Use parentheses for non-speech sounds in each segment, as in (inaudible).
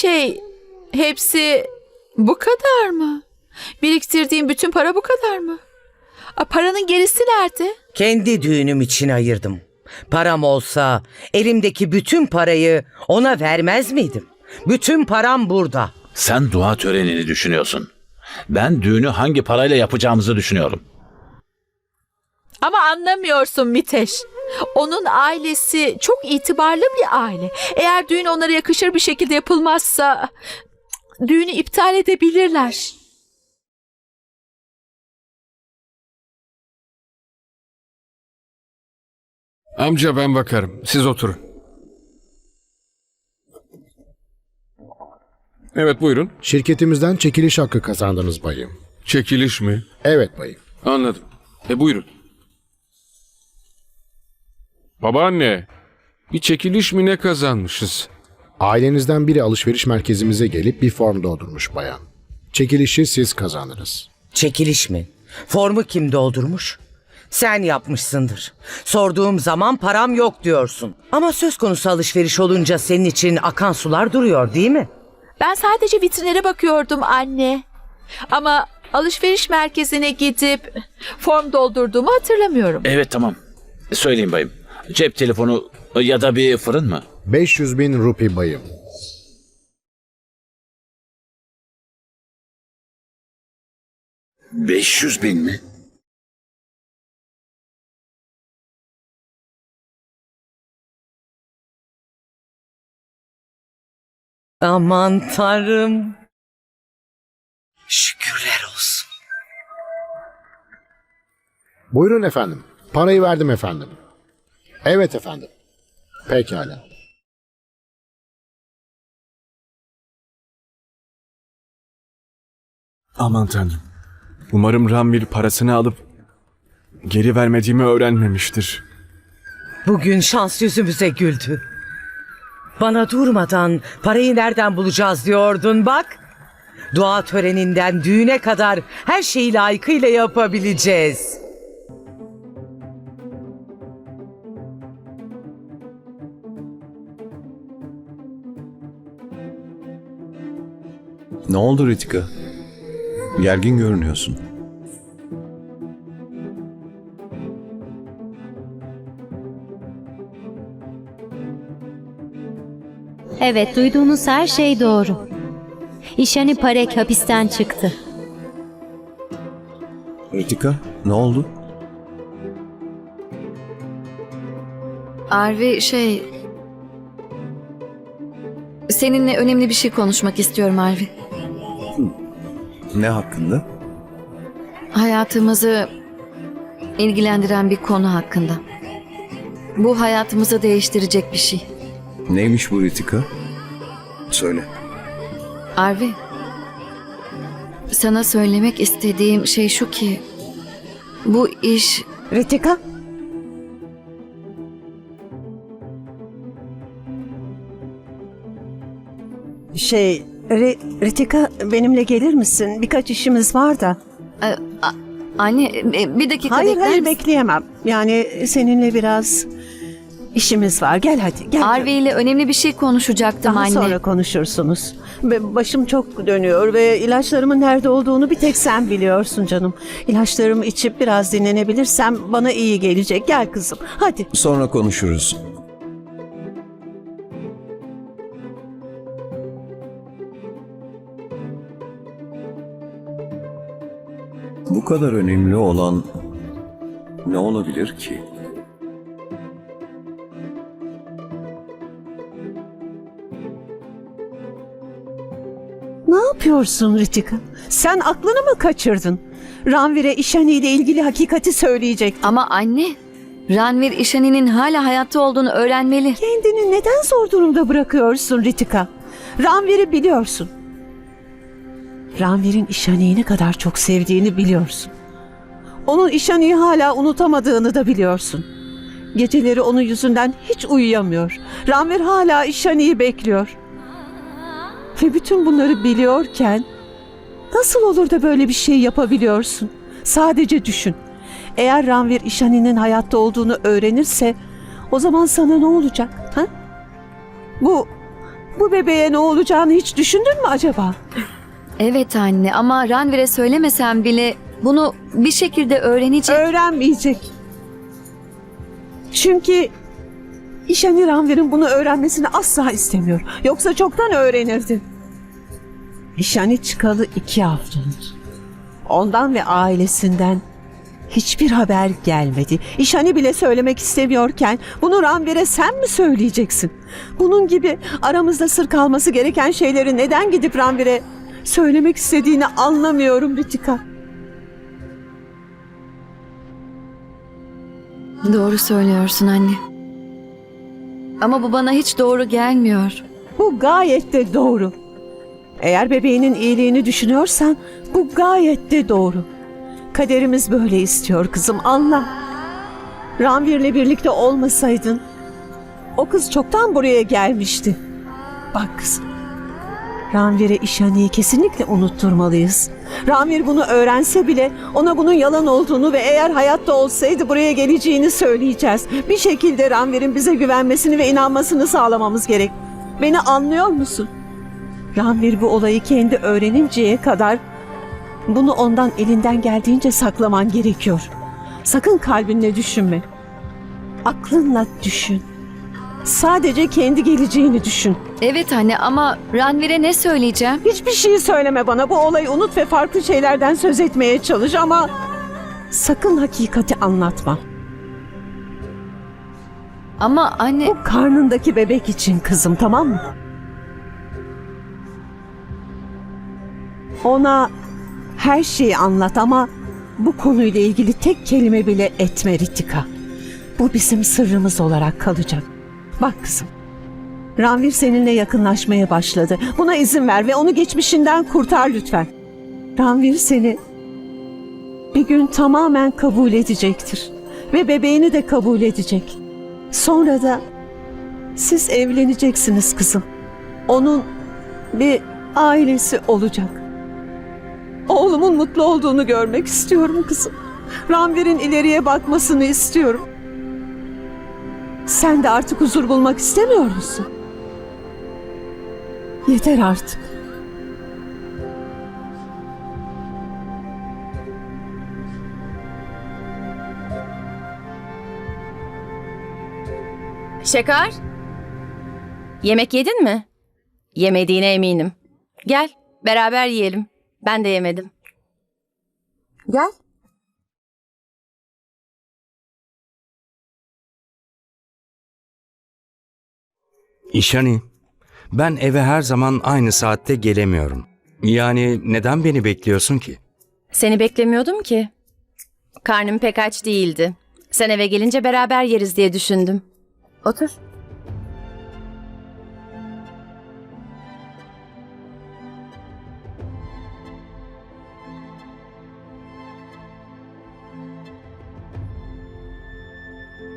Şey, hepsi bu kadar mı? Biriktirdiğim bütün para bu kadar mı? A, paranın gerisi nerede? Kendi düğünüm için ayırdım. Param olsa elimdeki bütün parayı ona vermez miydim? Bütün param burada. Sen dua törenini düşünüyorsun. Ben düğünü hangi parayla yapacağımızı düşünüyorum. Ama anlamıyorsun Miteş. Onun ailesi çok itibarlı bir aile. Eğer düğün onlara yakışır bir şekilde yapılmazsa düğünü iptal edebilirler. Amca ben bakarım. Siz oturun. Evet buyurun. Şirketimizden çekiliş hakkı kazandınız bayım. Çekiliş mi? Evet bayım. Anladım. E buyurun. Babaanne, bir çekiliş mi ne kazanmışız? Ailenizden biri alışveriş merkezimize gelip bir form doldurmuş bayan. Çekilişi siz kazandınız. Çekiliş mi? Formu kim doldurmuş? Sen yapmışsındır. Sorduğum zaman param yok diyorsun. Ama söz konusu alışveriş olunca senin için akan sular duruyor değil mi? Ben sadece vitrinlere bakıyordum anne. Ama alışveriş merkezine gidip form doldurduğumu hatırlamıyorum. Evet tamam. Söyleyin bayım. Cep telefonu ya da bir fırın mı? 500 bin rupi bayım. Beş yüz bin mi? Aman tanrım. Şükürler olsun. Buyurun efendim. Parayı verdim efendim. Evet efendim. Pekala. Aman tanrım. Umarım Rambil parasını alıp geri vermediğimi öğrenmemiştir. Bugün şans yüzümüze güldü. Bana durmadan parayı nereden bulacağız diyordun bak. Dua töreninden düğüne kadar her şeyi layıkıyla yapabileceğiz. Ne oldu Ritika? Gergin görünüyorsun. Evet, duyduğunuz her şey doğru. İşani Parek hapisten çıktı. Ritika, ne oldu? Arvi şey... Seninle önemli bir şey konuşmak istiyorum Arvi. Ne hakkında? Hayatımızı ilgilendiren bir konu hakkında. Bu hayatımızı değiştirecek bir şey. Neymiş bu Ritika? Söyle. Arvi, sana söylemek istediğim şey şu ki... Bu iş Ritika? Şey, Ri- Ritika benimle gelir misin? Birkaç işimiz var da. e, a- anne e, bir dakika hayır bekler hayır misin? bekleyemem. Yani seninle biraz işimiz var. Gel hadi gel. Arvi ile önemli bir şey konuşacaktım Daha anne. sonra konuşursunuz. Ve Başım çok dönüyor ve ilaçlarımın nerede olduğunu bir tek sen biliyorsun canım. İlaçlarımı içip biraz dinlenebilirsem bana iyi gelecek. Gel kızım. Hadi. Sonra konuşuruz. Bu kadar önemli olan ne olabilir ki? Ne yapıyorsun Ritika? Sen aklını mı kaçırdın? Ranvir'e İşani ile ilgili hakikati söyleyecek. Ama anne, Ranvir İşani'nin hala hayatta olduğunu öğrenmeli. Kendini neden zor durumda bırakıyorsun Ritika? Ranvir'i biliyorsun. Ranvir'in İşani'yi ne kadar çok sevdiğini biliyorsun. Onun İşani'yi hala unutamadığını da biliyorsun. Geceleri onun yüzünden hiç uyuyamıyor. Ranvir hala İşani'yi bekliyor. Ve bütün bunları biliyorken nasıl olur da böyle bir şey yapabiliyorsun? Sadece düşün. Eğer Ranvir İşani'nin hayatta olduğunu öğrenirse o zaman sana ne olacak? Ha? Bu Bu bebeğe ne olacağını hiç düşündün mü acaba? Evet anne ama Ranvir'e söylemesem bile bunu bir şekilde öğrenecek. Öğrenmeyecek. Çünkü İşani Ranvir'in bunu öğrenmesini asla istemiyor. Yoksa çoktan öğrenirdi. İşani çıkalı iki hafta. Ondan ve ailesinden hiçbir haber gelmedi. İşani bile söylemek istemiyorken bunu Ranvir'e sen mi söyleyeceksin? Bunun gibi aramızda sır kalması gereken şeyleri neden gidip Ranvir'e söylemek istediğini anlamıyorum Ritika. Doğru söylüyorsun anne. Ama bu bana hiç doğru gelmiyor. Bu gayet de doğru. Eğer bebeğinin iyiliğini düşünüyorsan bu gayet de doğru. Kaderimiz böyle istiyor kızım anla. Ranvir'le birlikte olmasaydın o kız çoktan buraya gelmişti. Bak kızım. Ranvir'e İşani'yi kesinlikle unutturmalıyız. Ranvir bunu öğrense bile ona bunun yalan olduğunu ve eğer hayatta olsaydı buraya geleceğini söyleyeceğiz. Bir şekilde Ranvir'in bize güvenmesini ve inanmasını sağlamamız gerek. Beni anlıyor musun? Ranvir bu olayı kendi öğreninceye kadar bunu ondan elinden geldiğince saklaman gerekiyor. Sakın kalbinle düşünme. Aklınla düşün. Sadece kendi geleceğini düşün. Evet anne ama Ranvir'e ne söyleyeceğim? Hiçbir şey söyleme bana. Bu olayı unut ve farklı şeylerden söz etmeye çalış ama sakın hakikati anlatma. Ama anne Bu karnındaki bebek için kızım tamam mı? Ona her şeyi anlat ama bu konuyla ilgili tek kelime bile etme Ritika. Bu bizim sırrımız olarak kalacak. Bak kızım. Ranvir seninle yakınlaşmaya başladı. Buna izin ver ve onu geçmişinden kurtar lütfen. Ranvir seni bir gün tamamen kabul edecektir. Ve bebeğini de kabul edecek. Sonra da siz evleneceksiniz kızım. Onun bir ailesi olacak. Oğlumun mutlu olduğunu görmek istiyorum kızım. Ranvir'in ileriye bakmasını istiyorum. Sen de artık huzur bulmak istemiyor musun? Yeter artık. Şeker? Yemek yedin mi? Yemediğine eminim. Gel, beraber yiyelim. Ben de yemedim. Gel. İşani, ben eve her zaman aynı saatte gelemiyorum. Yani neden beni bekliyorsun ki? Seni beklemiyordum ki. Karnım pek aç değildi. Sen eve gelince beraber yeriz diye düşündüm. Otur.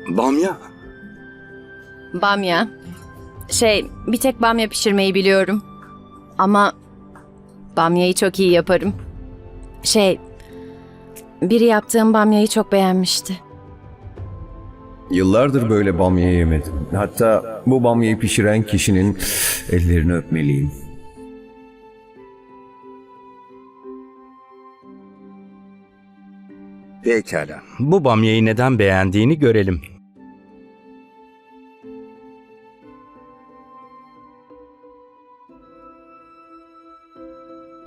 Bamya. Bamya. Şey, bir tek bamya pişirmeyi biliyorum. Ama bamyayı çok iyi yaparım. Şey, biri yaptığım bamyayı çok beğenmişti. Yıllardır böyle bamya yemedim. Hatta bu bamyayı pişiren kişinin ellerini öpmeliyim. Pekala. Bu bamyayı neden beğendiğini görelim.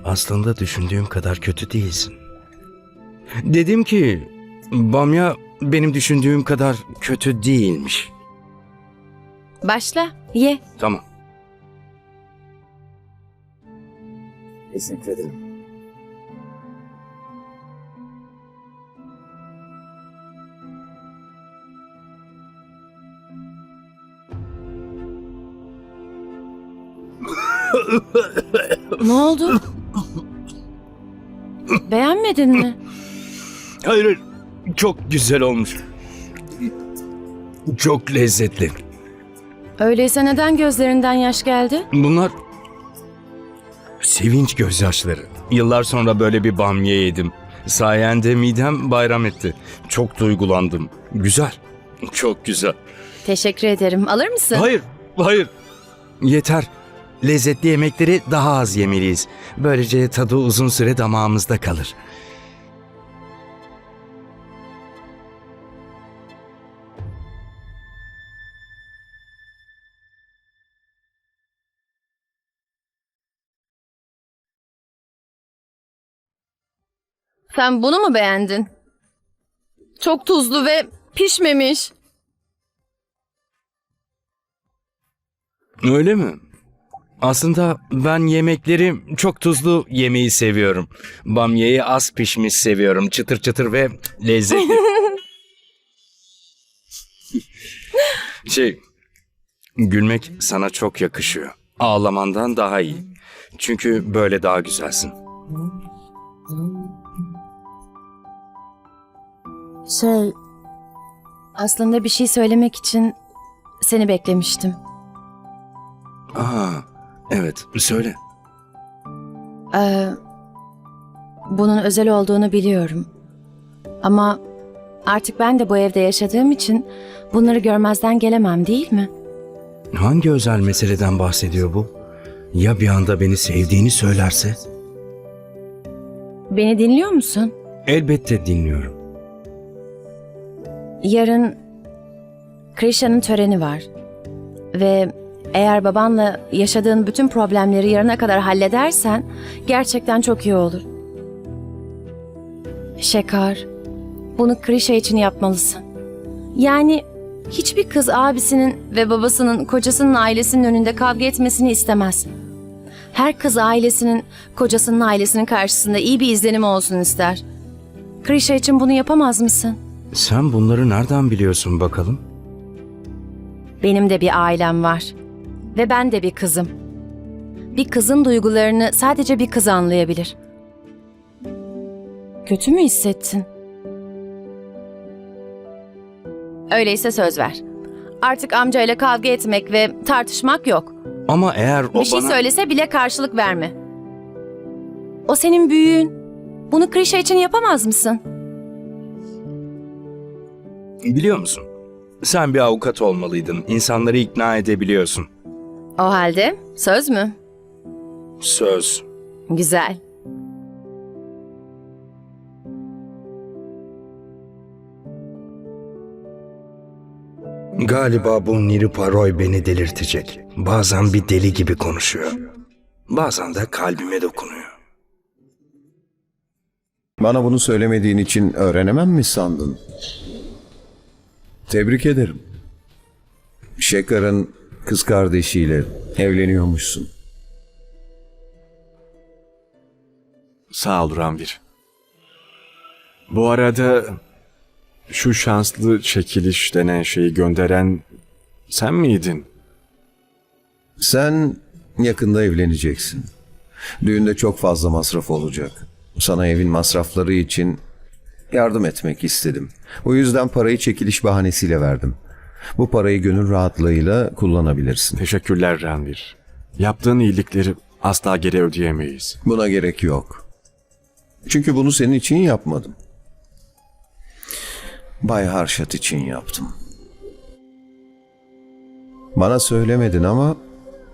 Aslında düşündüğüm kadar kötü değilsin. Dedim ki bamya benim düşündüğüm kadar kötü değilmiş. Başla, ye. Tamam. Teşekkür ederim. Ne oldu? Beğenmedin mi? Hayır, hayır. çok güzel olmuş. Çok lezzetli. Öyleyse neden gözlerinden yaş geldi? Bunlar sevinç gözyaşları. Yıllar sonra böyle bir bamya yedim. Sayende midem bayram etti. Çok duygulandım. Güzel. Çok güzel. Teşekkür ederim. Alır mısın? Hayır, hayır. Yeter. Lezzetli yemekleri daha az yemeliyiz. Böylece tadı uzun süre damağımızda kalır. Sen bunu mu beğendin? Çok tuzlu ve pişmemiş. Öyle mi? Aslında ben yemekleri çok tuzlu yemeyi seviyorum. Bamyayı az pişmiş seviyorum. Çıtır çıtır ve lezzetli. (laughs) şey, gülmek sana çok yakışıyor. Ağlamandan daha iyi. Çünkü böyle daha güzelsin. Şey, aslında bir şey söylemek için seni beklemiştim. Aa, evet söyle. Ee, bunun özel olduğunu biliyorum. Ama artık ben de bu evde yaşadığım için bunları görmezden gelemem değil mi? Hangi özel meseleden bahsediyor bu? Ya bir anda beni sevdiğini söylerse? Beni dinliyor musun? Elbette dinliyorum. Yarın Krisha'nın töreni var. Ve eğer babanla yaşadığın bütün problemleri yarına kadar halledersen gerçekten çok iyi olur. Şekar, bunu Krisha için yapmalısın. Yani hiçbir kız abisinin ve babasının kocasının ailesinin önünde kavga etmesini istemez. Her kız ailesinin kocasının ailesinin karşısında iyi bir izlenim olsun ister. Krisha için bunu yapamaz mısın? Sen bunları nereden biliyorsun bakalım? Benim de bir ailem var. Ve ben de bir kızım. Bir kızın duygularını sadece bir kız anlayabilir. Kötü mü hissettin? Öyleyse söz ver. Artık amcayla kavga etmek ve tartışmak yok. Ama eğer o bir şey bana... söylese bile karşılık verme. O senin büyüğün. Bunu Krisha için yapamaz mısın? Biliyor musun? Sen bir avukat olmalıydın. İnsanları ikna edebiliyorsun. O halde söz mü? Söz. Güzel. Galiba bu Nirupa Roy beni delirtecek. Bazen bir deli gibi konuşuyor. Bazen de kalbime dokunuyor. Bana bunu söylemediğin için öğrenemem mi sandın? Tebrik ederim. Şekar'ın kız kardeşiyle evleniyormuşsun. Sağ ol Ranvir. Bu arada şu şanslı çekiliş denen şeyi gönderen sen miydin? Sen yakında evleneceksin. Düğünde çok fazla masraf olacak. Sana evin masrafları için yardım etmek istedim. O yüzden parayı çekiliş bahanesiyle verdim. Bu parayı gönül rahatlığıyla kullanabilirsin. Teşekkürler Ranvir. Yaptığın iyilikleri asla geri ödeyemeyiz. Buna gerek yok. Çünkü bunu senin için yapmadım. Bay Harşat için yaptım. Bana söylemedin ama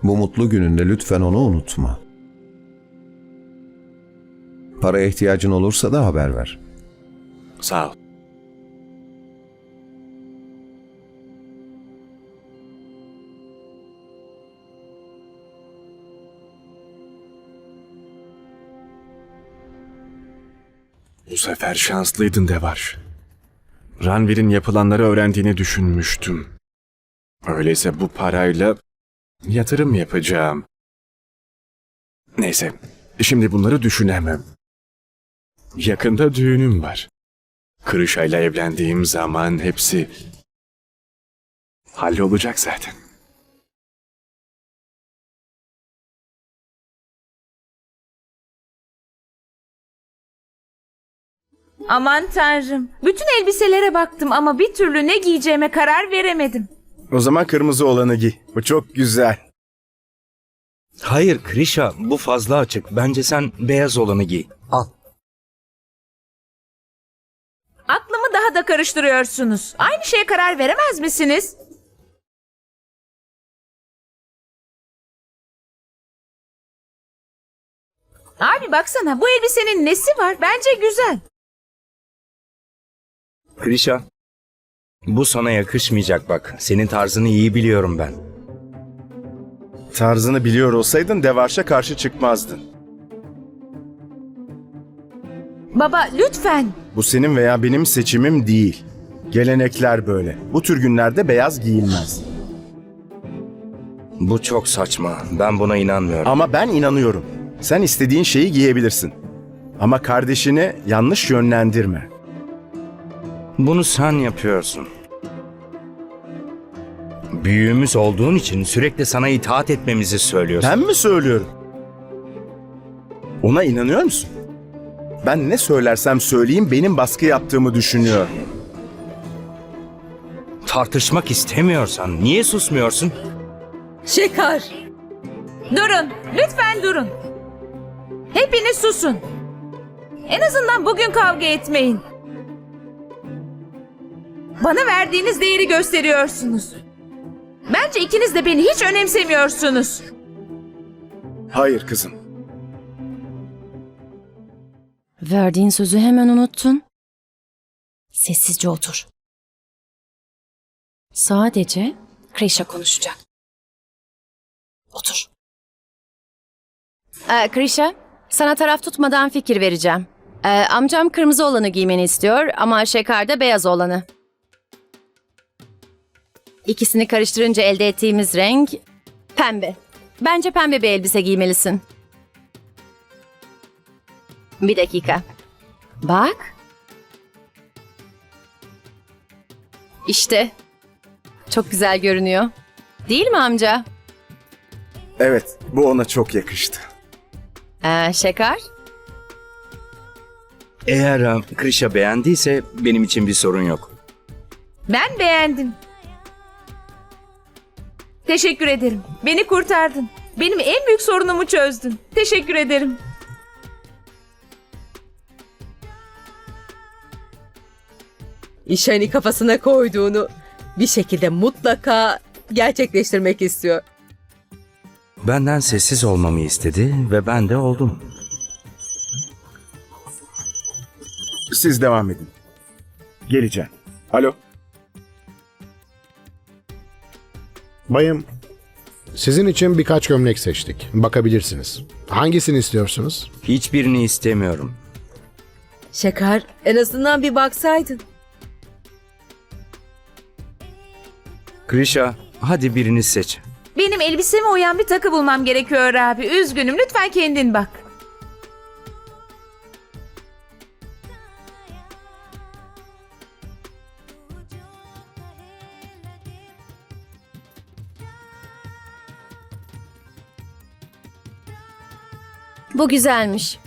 bu mutlu gününde lütfen onu unutma. Paraya ihtiyacın olursa da haber ver. Sağ ol. Bu sefer şanslıydın Devar. Ranvir'in yapılanları öğrendiğini düşünmüştüm. Öyleyse bu parayla yatırım yapacağım. Neyse, şimdi bunları düşünemem. Yakında düğünüm var. Kırışay'la evlendiğim zaman hepsi hallolacak zaten. Aman tanrım. Bütün elbiselere baktım ama bir türlü ne giyeceğime karar veremedim. O zaman kırmızı olanı giy. Bu çok güzel. Hayır Krisha bu fazla açık. Bence sen beyaz olanı giy. Al. Aklımı daha da karıştırıyorsunuz. Aynı şeye karar veremez misiniz? Abi baksana bu elbisenin nesi var? Bence güzel. Krişa, bu sana yakışmayacak bak. Senin tarzını iyi biliyorum ben. Tarzını biliyor olsaydın Devarş'a karşı çıkmazdın. Baba lütfen. Bu senin veya benim seçimim değil. Gelenekler böyle. Bu tür günlerde beyaz giyilmez. Bu çok saçma. Ben buna inanmıyorum. Ama ben inanıyorum. Sen istediğin şeyi giyebilirsin. Ama kardeşini yanlış yönlendirme. Bunu sen yapıyorsun. Büyüğümüz olduğun için sürekli sana itaat etmemizi söylüyorsun. Ben mi söylüyorum? Ona inanıyor musun? Ben ne söylersem söyleyeyim benim baskı yaptığımı düşünüyor. Tartışmak istemiyorsan niye susmuyorsun? Şekar. Durun. Lütfen durun. Hepiniz susun. En azından bugün kavga etmeyin. Bana verdiğiniz değeri gösteriyorsunuz. Bence ikiniz de beni hiç önemsemiyorsunuz. Hayır kızım. Verdiğin sözü hemen unuttun. Sessizce otur. Sadece Krisha konuşacak. Otur. Ee, Krisha, sana taraf tutmadan fikir vereceğim. Ee, amcam kırmızı olanı giymeni istiyor ama Şekar da beyaz olanı. İkisini karıştırınca elde ettiğimiz renk pembe. Bence pembe bir elbise giymelisin. Bir dakika. Bak. İşte. Çok güzel görünüyor. Değil mi amca? Evet, bu ona çok yakıştı. Ee, Şekar? Eğer e, Krisha beğendiyse benim için bir sorun yok. Ben beğendim. Teşekkür ederim. Beni kurtardın. Benim en büyük sorunumu çözdün. Teşekkür ederim. İşani kafasına koyduğunu bir şekilde mutlaka gerçekleştirmek istiyor. Benden sessiz olmamı istedi ve ben de oldum. Siz devam edin. Geleceğim. Alo. Bayım, sizin için birkaç gömlek seçtik. Bakabilirsiniz. Hangisini istiyorsunuz? Hiçbirini istemiyorum. Şakar en azından bir baksaydın. Krisha, hadi birini seç. Benim elbiseme uyan bir takı bulmam gerekiyor abi. Üzgünüm. Lütfen kendin bak. Bu güzelmiş.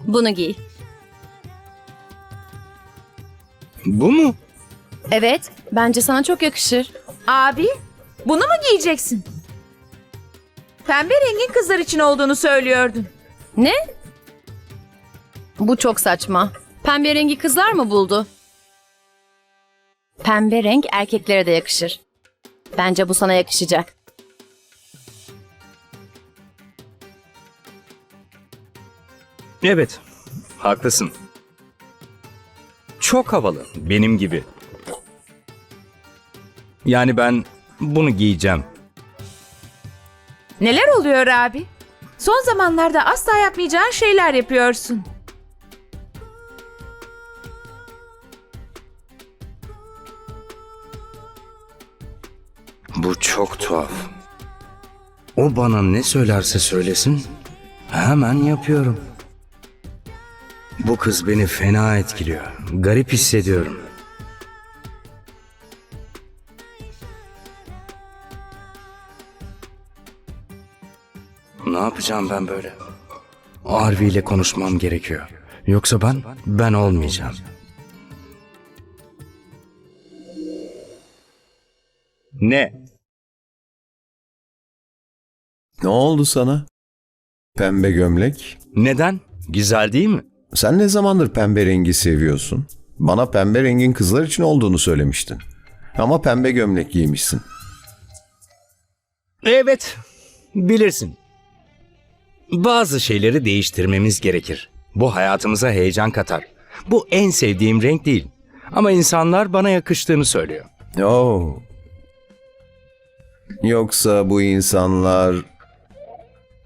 Bunu giy. Bu mu? Evet, bence sana çok yakışır. Abi, bunu mu giyeceksin? Pembe rengin kızlar için olduğunu söylüyordun. Ne? Bu çok saçma. Pembe rengi kızlar mı buldu? Pembe renk erkeklere de yakışır. Bence bu sana yakışacak. Evet, haklısın. Çok havalı, benim gibi. Yani ben bunu giyeceğim. Neler oluyor abi? Son zamanlarda asla yapmayacağın şeyler yapıyorsun. Bu çok tuhaf. O bana ne söylerse söylesin, hemen yapıyorum. Bu kız beni fena etkiliyor. Garip hissediyorum. Ne yapacağım ben böyle? Arvi ile konuşmam gerekiyor. Yoksa ben, ben olmayacağım. Ne? Ne oldu sana? Pembe gömlek. Neden? Güzel değil mi? Sen ne zamandır pembe rengi seviyorsun? Bana pembe rengin kızlar için olduğunu söylemiştin. Ama pembe gömlek giymişsin. Evet, bilirsin. Bazı şeyleri değiştirmemiz gerekir. Bu hayatımıza heyecan katar. Bu en sevdiğim renk değil. Ama insanlar bana yakıştığını söylüyor. Oo. Yoksa bu insanlar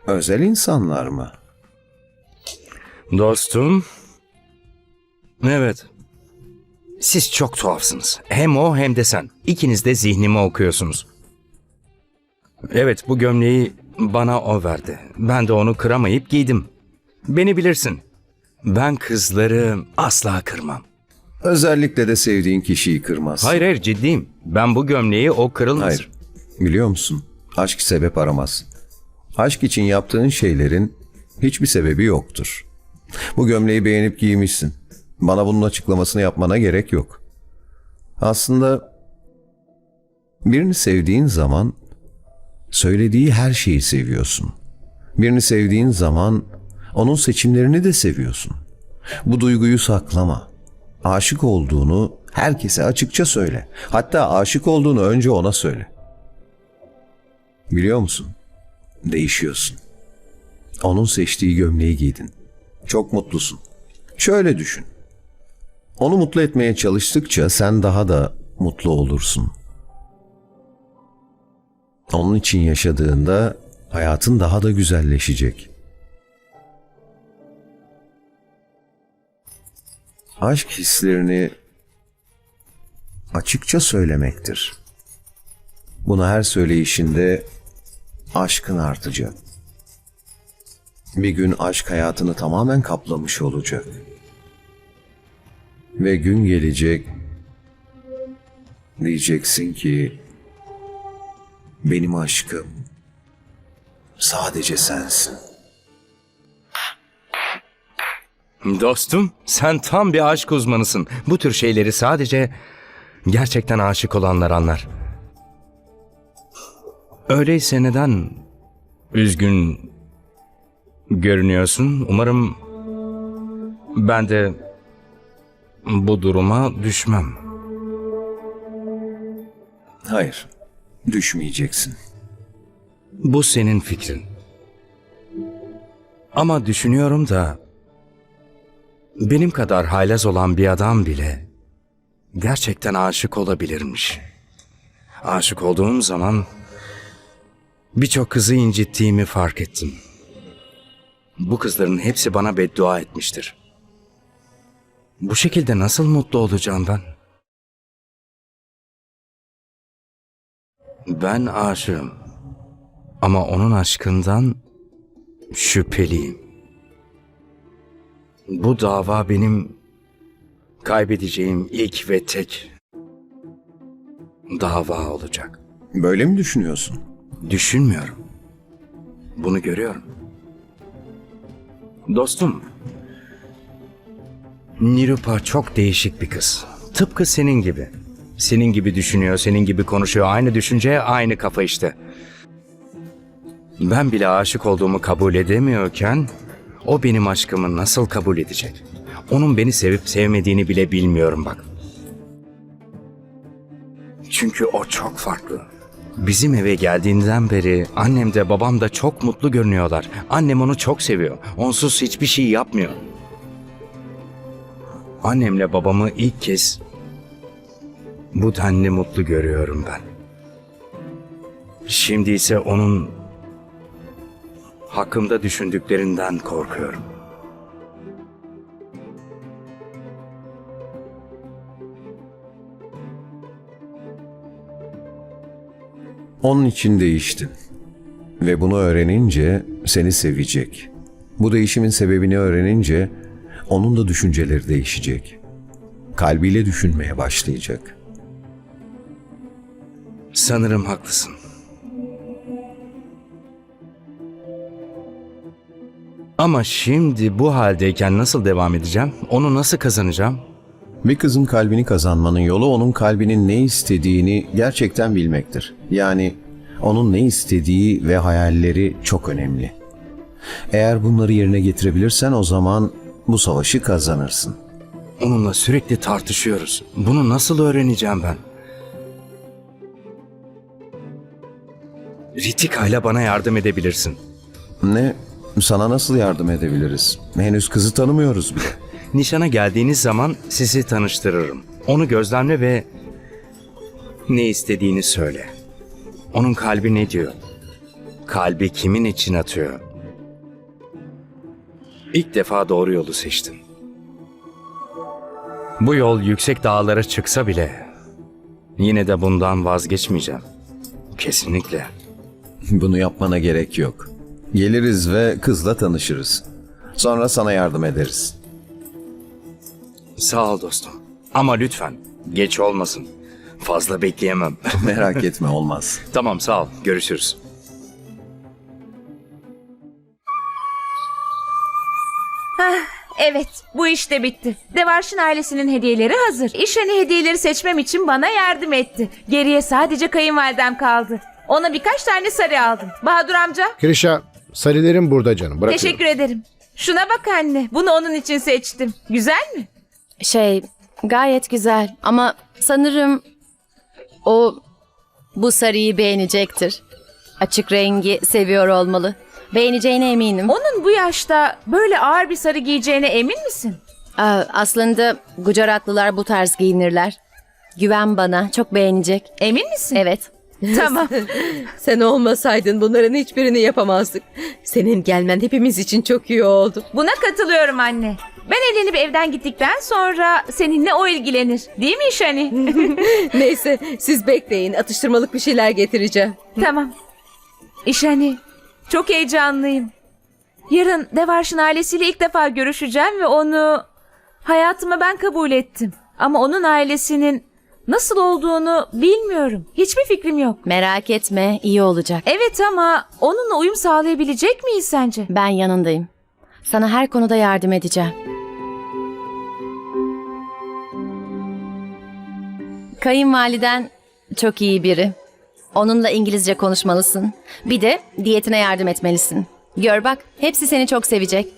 özel insanlar mı? Dostum. Evet. Siz çok tuhafsınız. Hem o hem de sen. İkiniz de zihnimi okuyorsunuz. Evet bu gömleği bana o verdi. Ben de onu kıramayıp giydim. Beni bilirsin. Ben kızları asla kırmam. Özellikle de sevdiğin kişiyi kırmaz. Hayır hayır ciddiyim. Ben bu gömleği o kırılmaz. Hayır. Biliyor musun? Aşk sebep aramaz. Aşk için yaptığın şeylerin hiçbir sebebi yoktur. Bu gömleği beğenip giymişsin. Bana bunun açıklamasını yapmana gerek yok. Aslında birini sevdiğin zaman söylediği her şeyi seviyorsun. Birini sevdiğin zaman onun seçimlerini de seviyorsun. Bu duyguyu saklama. Aşık olduğunu herkese açıkça söyle. Hatta aşık olduğunu önce ona söyle. Biliyor musun? Değişiyorsun. Onun seçtiği gömleği giydin. Çok mutlusun. Şöyle düşün. Onu mutlu etmeye çalıştıkça sen daha da mutlu olursun. Onun için yaşadığında hayatın daha da güzelleşecek. Aşk hislerini açıkça söylemektir. Bunu her söyleyişinde aşkın artacak. Bir gün aşk hayatını tamamen kaplamış olacak. Ve gün gelecek diyeceksin ki benim aşkım sadece sensin. Dostum, sen tam bir aşk uzmanısın. Bu tür şeyleri sadece gerçekten aşık olanlar anlar. Öyleyse neden üzgün görünüyorsun? Umarım ben de bu duruma düşmem. Hayır, düşmeyeceksin. Bu senin fikrin. Ama düşünüyorum da benim kadar haylaz olan bir adam bile gerçekten aşık olabilirmiş. Aşık olduğum zaman birçok kızı incittiğimi fark ettim. Bu kızların hepsi bana beddua etmiştir. Bu şekilde nasıl mutlu olacağım ben? Ben aşığım. Ama onun aşkından şüpheliyim. Bu dava benim kaybedeceğim ilk ve tek dava olacak. Böyle mi düşünüyorsun? Düşünmüyorum. Bunu görüyorum. Dostum, Nirupa çok değişik bir kız. Tıpkı senin gibi. Senin gibi düşünüyor, senin gibi konuşuyor. Aynı düşünce, aynı kafa işte. Ben bile aşık olduğumu kabul edemiyorken o benim aşkımı nasıl kabul edecek? Onun beni sevip sevmediğini bile bilmiyorum bak. Çünkü o çok farklı. Bizim eve geldiğinden beri annem de babam da çok mutlu görünüyorlar. Annem onu çok seviyor. Onsuz hiçbir şey yapmıyor. Annemle babamı ilk kez bu denli mutlu görüyorum ben. Şimdi ise onun hakkımda düşündüklerinden korkuyorum. Onun için değiştin. Ve bunu öğrenince seni sevecek. Bu değişimin sebebini öğrenince onun da düşünceleri değişecek. Kalbiyle düşünmeye başlayacak. Sanırım haklısın. Ama şimdi bu haldeyken nasıl devam edeceğim? Onu nasıl kazanacağım? Bir kızın kalbini kazanmanın yolu onun kalbinin ne istediğini gerçekten bilmektir. Yani onun ne istediği ve hayalleri çok önemli. Eğer bunları yerine getirebilirsen o zaman bu savaşı kazanırsın. Onunla sürekli tartışıyoruz. Bunu nasıl öğreneceğim ben? Ritika ile bana yardım edebilirsin. Ne sana nasıl yardım edebiliriz? Henüz kızı tanımıyoruz bile. Nişana geldiğiniz zaman sizi tanıştırırım. Onu gözlemle ve ne istediğini söyle. Onun kalbi ne diyor? Kalbi kimin için atıyor? İlk defa doğru yolu seçtin. Bu yol yüksek dağlara çıksa bile yine de bundan vazgeçmeyeceğim. Kesinlikle. Bunu yapmana gerek yok. Geliriz ve kızla tanışırız. Sonra sana yardım ederiz. Sağ ol dostum. Ama lütfen geç olmasın. Fazla bekleyemem. Merak (laughs) etme olmaz. tamam sağ ol. Görüşürüz. Hah, evet, bu iş de bitti. Devarş'ın ailesinin hediyeleri hazır. İşhani hediyeleri seçmem için bana yardım etti. Geriye sadece kayınvalidem kaldı. Ona birkaç tane sarı aldım. Bahadır amca, Krişa, sarılerin burada canım. Bırakıyorum. teşekkür ederim. Şuna bak anne, bunu onun için seçtim. Güzel mi? Şey, gayet güzel ama sanırım o bu sarıyı beğenecektir. Açık rengi seviyor olmalı. Beğeneceğine eminim. Onun bu yaşta böyle ağır bir sarı giyeceğine emin misin? Aa, aslında Gujaratlılar bu tarz giyinirler. Güven bana, çok beğenecek. Emin misin? Evet. (laughs) Tamam. (laughs) Sen olmasaydın bunların hiçbirini yapamazdık. Senin gelmen hepimiz için çok iyi oldu. Buna katılıyorum anne. Ben evlenip evden gittikten sonra seninle o ilgilenir. Değil mi İşhani? (laughs) Neyse siz bekleyin atıştırmalık bir şeyler getireceğim. tamam. İşhani, çok heyecanlıyım. Yarın Devarş'ın ailesiyle ilk defa görüşeceğim ve onu hayatıma ben kabul ettim. Ama onun ailesinin nasıl olduğunu bilmiyorum. Hiçbir fikrim yok. Merak etme, iyi olacak. Evet ama onunla uyum sağlayabilecek miyiz sence? Ben yanındayım. Sana her konuda yardım edeceğim. Kayınvaliden çok iyi biri. Onunla İngilizce konuşmalısın. Bir de diyetine yardım etmelisin. Gör bak, hepsi seni çok sevecek.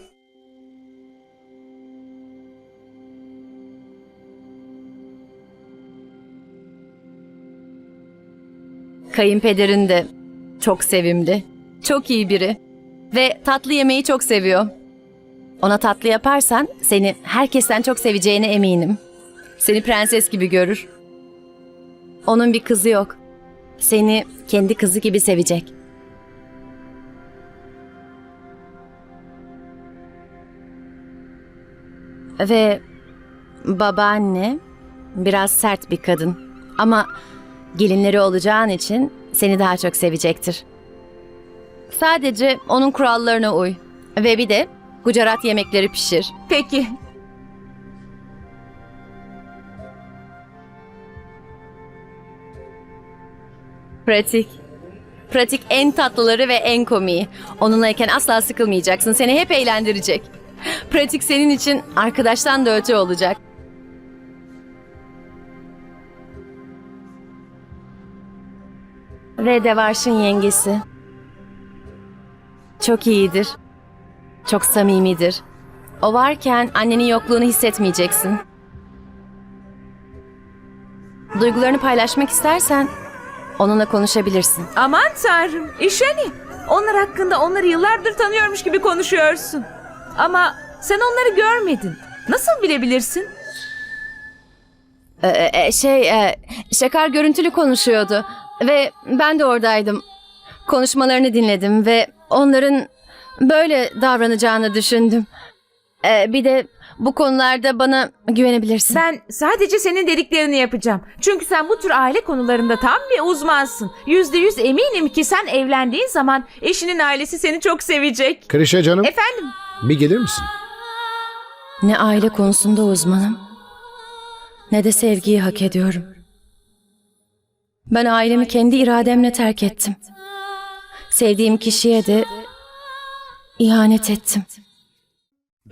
Kayınpederin de çok sevimli. Çok iyi biri. Ve tatlı yemeği çok seviyor. Ona tatlı yaparsan seni herkesten çok seveceğine eminim. Seni prenses gibi görür. Onun bir kızı yok. Seni kendi kızı gibi sevecek. Ve babaanne biraz sert bir kadın. Ama gelinleri olacağın için seni daha çok sevecektir. Sadece onun kurallarına uy. Ve bir de Gujarat yemekleri pişir. Peki. Pratik. Pratik en tatlıları ve en komiği. Onunlayken asla sıkılmayacaksın. Seni hep eğlendirecek. Pratik senin için arkadaştan da öte olacak. Ve Devarş'ın yengesi. Çok iyidir. Çok samimidir. O varken annenin yokluğunu hissetmeyeceksin. Duygularını paylaşmak istersen onunla konuşabilirsin. Aman tanrım. İşhani. Onlar hakkında onları yıllardır tanıyormuş gibi konuşuyorsun. Ama sen onları görmedin. Nasıl bilebilirsin? Ee, e, şey, e, Şakar görüntülü konuşuyordu ve ben de oradaydım. Konuşmalarını dinledim ve onların böyle davranacağını düşündüm. Ee, bir de bu konularda bana güvenebilirsin. Ben sadece senin dediklerini yapacağım. Çünkü sen bu tür aile konularında tam bir uzmansın. Yüzde yüz eminim ki sen evlendiğin zaman eşinin ailesi seni çok sevecek. Krişa canım, Efendim? bir gelir misin? Ne aile konusunda uzmanım, ne de sevgiyi hak ediyorum. Ben ailemi kendi irademle terk ettim. Sevdiğim kişiye de ihanet ettim.